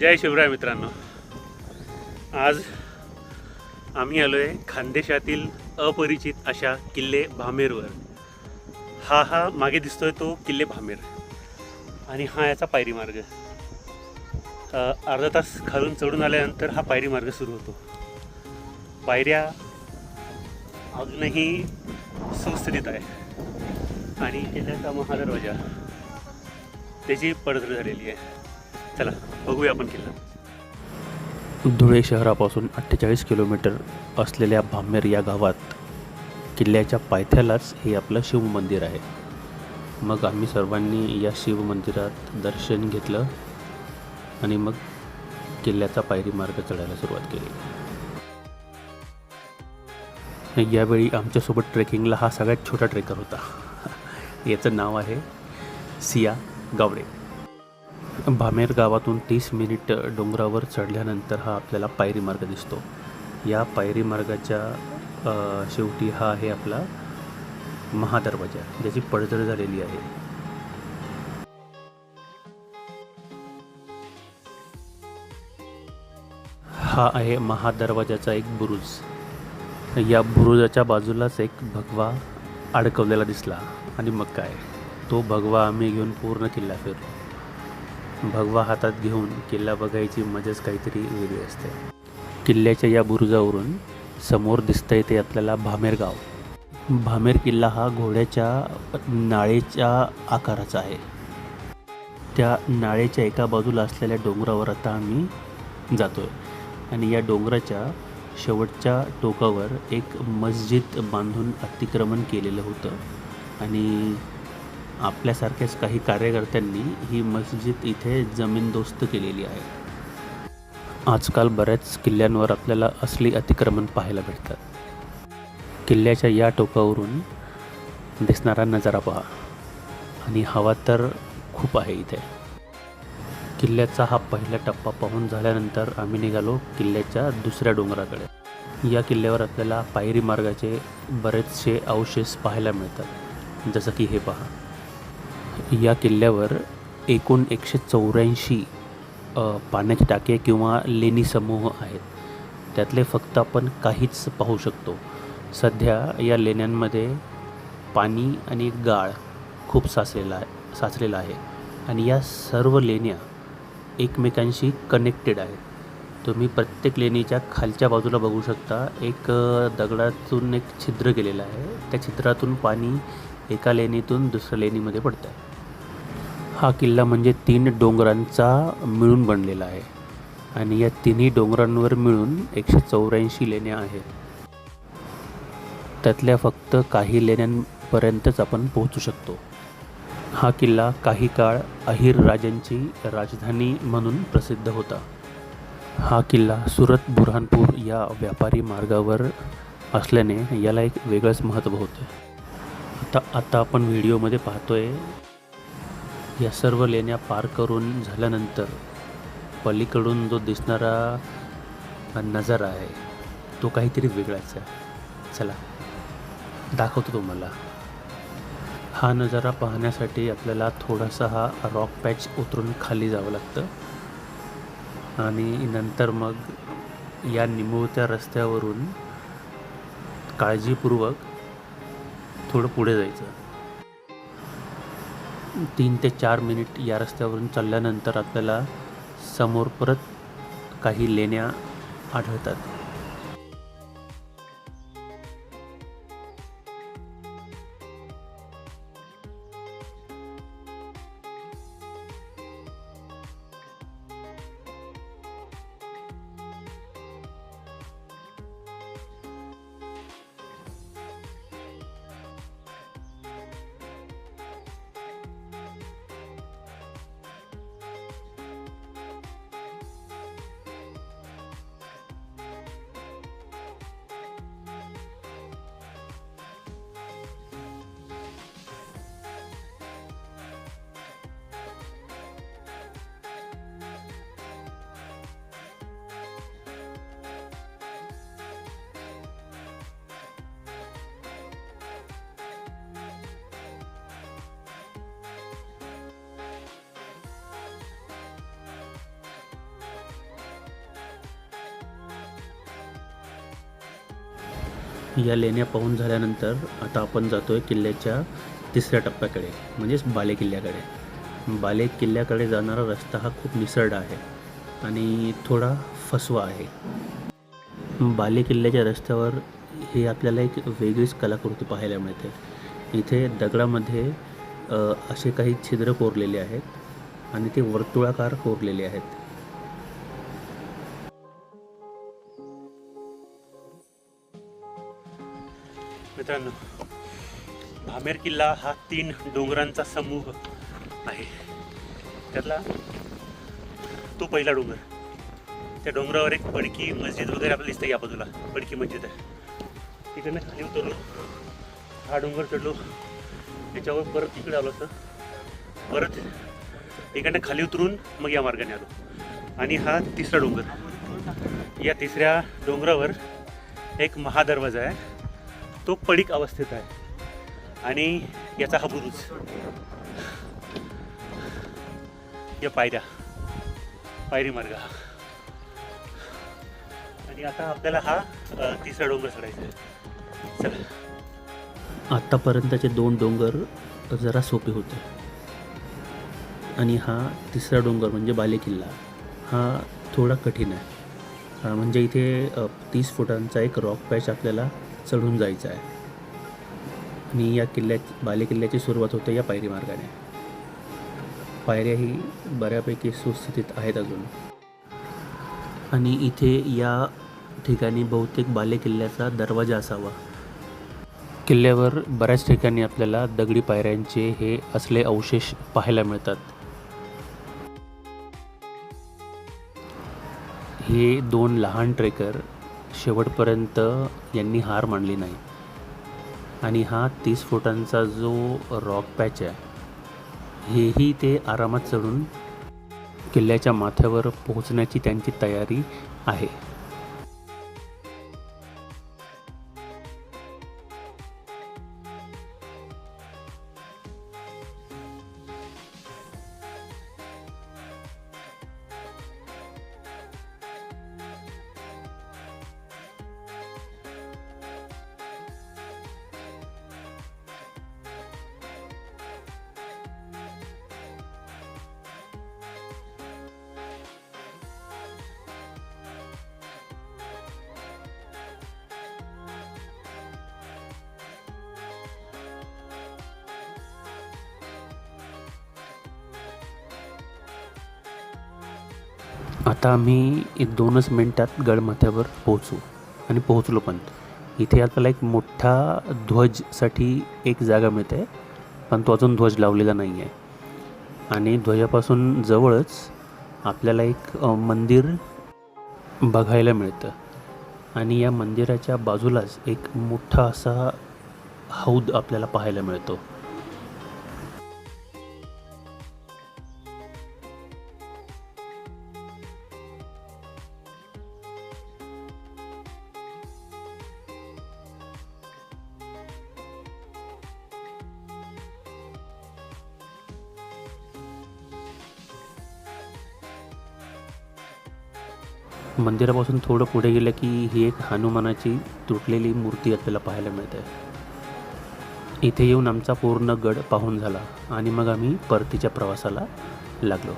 जय शिवराय मित्रांनो. आज आम्ही आलो आहे खानदेशातील अपरिचित अशा किल्ले भामेरवर. हा हा मागे दिसतोय तो किल्ले भामेर. आणि हा याचा पायरी मार्ग अर्धा तास खालून चढून आल्यानंतर हा पायरी मार्ग सुरू होतो. पायऱ्या अजूनही सुस्थित आहे. आणि किल्ल्याचा महादरवाजा. त्याची पडझड झालेली आहे. चला. बघूया आपण किल्ला. धुळे शहरापासून अठ्ठेचाळीस किलोमीटर असलेल्या भामेर या गावात किल्ल्याच्या पायथ्यालाच हे आपलं शिवमंदिर आहे. मग आम्ही सर्वांनी या शिवमंदिरात दर्शन घेतलं आणि मग किल्ल्याचा पायरी मार्ग चढायला सुरुवात केली. यावेळी आमच्यासोबत ट्रेकिंगला हा सगळ्यात छोटा ट्रेकर होता. याचं नाव आहे सिया गावडे. भामेर गावातून तीस मिनिट डोंगरावर चढल्यानंतर हा आपल्याला पायरी मार्ग दिसतो. या पायरी मार्गाच्या शेवटी हा आहे आपला महादरवाजा ज्याची पडझड झालेली आहे. हा आहे महादरवाजाचा एक बुरुज. या बुरुजाच्या बाजूलाच एक भगवा अडकवलेला दिसला. आणि मग काय? तो भगवा आम्ही घेऊन पूर्ण किल्ला फिरलो. भगवा हातात घेऊन किल्ला बघायची मजाच काहीतरी वेगळी असते. किल्ल्याच्या या बुरुजावरून समोर दिसतंय ते आपल्याला भामेर गाव. भामेर किल्ला हा घोड्याच्या नाळेच्या आकाराचा आहे. त्या नाळेच्या एका बाजूला असलेल्या डोंगरावर आता आम्ही जातोय. आणि या डोंगराच्या शेवटच्या टोकावर एक मस्जिद बांधून अतिक्रमण केलेलं होतं. आणि आपल्यासारख्याच काही कार्यकर्त्यांनी ही मस्जिद इथे जमीनदोस्त केलेली आहे. आजकाल बऱ्याच किल्ल्यांवर आपल्याला असली अतिक्रमण पाहायला भेटतात. किल्ल्याच्या या टोकावरून दिसणारा नजारा पहा. आणि हवा तर खूप आहे इथे. किल्ल्याचा हा पहिला टप्पा पाहून झाल्यानंतर आम्ही निघालो किल्ल्याच्या दुसऱ्या डोंगराकडे. या किल्ल्यावर आपल्याला पायरी मार्गाचे बरेचसे अवशेष पाहायला मिळतात. जसं की हे पहा. या किल्ल्यावर एकूण एकशे चौऱ्याऐंशी पाण्याचे टाके किंवा लेणी समूह आहेत. त्यातले फक्त आपण काहीच पाहू शकतो. सध्या या लेण्यांमध्ये पाणी आणि गाळ खूप साचलेला आहे साचलेला आहे. आणि या सर्व लेण्या एकमेकांशी कनेक्टेड आहेत. तुम्ही प्रत्येक लेणीच्या खालच्या बाजूला बघू शकता. एक दगडातून एक छिद्र केलेलं आहे. त्या छिद्रातून पाणी एका लेणीतून दुसऱ्या लेणीमध्ये पडतं आहे हा किल्ला म्हणजे तीन डोंगरांचा मिळून बनलेला आहे. आणि या तिन्ही डोंगरांवर मिळून एकशे चौऱ्याऐंशी लेण्या आहेत. त्यातल्या फक्त काही लेण्यांपर्यंतच आपण पोहोचू शकतो. हा किल्ला काही काळ अहिर राजांची राजधानी म्हणून प्रसिद्ध होता. हा किल्ला सुरत बुरहानपूर या व्यापारी मार्गावर असल्याने याला एक वेगळंच महत्त्व होतं. आता आता आपण व्हिडिओमध्ये पाहतोय या सर्व लेण्या पार करून झाल्यानंतर पलीकडून जो दिसणारा नजारा आहे तो काहीतरी वेगळाच आहे. चला दाखवतो तुम्हाला. हा नजारा पाहण्यासाठी आपल्याला थोडासा हा रॉक पॅच उतरून खाली जावं लागतं. आणि नंतर मग या निमुळत्या रस्त्यावरून काळजीपूर्वक थोडं पुढे जायचं. तीन ते चार मिनिट या रस्त्यावरून चालल्यानंतर आपल्याला समोर परत काही लेण्या आढळतात. या लेण्या पाहून झाल्यानंतर आता आपण जातो आहे किल्ल्याच्या तिसऱ्या टप्प्याकडे म्हणजेच बाले किल्ल्याकडे. बाले किल्ल्याकडे जाणारा रस्ता हा खूप निसरडा आहे आणि थोडा फसवा आहे. बाले किल्ल्याच्या रस्त्यावर हे आपल्याला एक वेगळीच कलाकृती पाहायला मिळते. इथे दगडामध्ये असे काही छिद्र कोरलेले आहेत आणि ते वर्तुळाकार कोरलेले आहेत. मित्रांनो भामेर किल्ला हा तीन डोंगरांचा समूह आहे. त्यातला तो पहिला डोंगर. त्या डोंगरावर एक पडकी मस्जिद वगैरे आपल्याला दिसते या बाजूला. पडकी मस्जिद आहे. तिकडनं खाली उतरलो. हा डोंगर चढलो. त्याच्यावर परत तिकडे आलो असं. परत इकडनं खाली उतरून मग या मार्गाने आलो. आणि हा तिसरा डोंगर. या तिसऱ्या डोंगरावर एक महादरवाजा आहे. तो पडीक अवस्थेत आहे. आणि याचा हा बुरुज या पायऱ्या. पायरी मार्ग हा. आणि आता आपल्याला हा तिसरा डोंगर चढायचा आहे. चला. आत्तापर्यंतचे दोन डोंगर जरा सोपे होते. आणि हा तिसरा डोंगर म्हणजे बालेकिल्ला हा थोडा कठीण आहे. म्हणजे इथे तीस फुटांचा एक रॉक पॅच आपल्याला चढून जायचं आहे. आणि या किल्ल्यात बालेकिल्ल्याची सुरुवात होते या पायरी मार्गाने. पायऱ्याही बऱ्यापैकी सुस्थितीत आहेत अजून. आणि इथे या ठिकाणी बहुतेक बालेकिल्ल्याचा दरवाजा असावा. किल्ल्यावर बऱ्याच ठिकाणी आपल्याला दगडी पायऱ्यांचे हे असले अवशेष पाहायला मिळतात. हे दोन लहान ट्रेकर शेवटपर्यंत यांनी हार मानली नाही. आणि हा तीस फुटांचा जो रॉक पॅच आहे हेही ते आरामात चढून किल्ल्याच्या माथ्यावर पोहोचण्याची त्यांची तयारी आहे. आता आम्ही एक दोनच मिनटात गडमाथ्यावर पोहोचू आणि पोहोचलो पण. इथे आपल्याला एक मोठा ध्वजसाठी एक जागा मिळते पण तो अजून ध्वज लावलेला नाही आहे आणि ध्वजापासून जवळच आपल्याला एक मंदिर बघायला मिळतं. आणि या मंदिराच्या बाजूलाच एक मोठा असा हौद आपल्याला पाहायला मिळतो. मंदिरापासून थोडं पुढे गेलं की ही एक हनुमानाची तुटलेली मूर्ती आपल्याला पाहायला मिळते. इथे येऊन आमचा पूर्ण गड पाहून झाला आणि मग आम्ही परतीच्या प्रवासाला लागलो.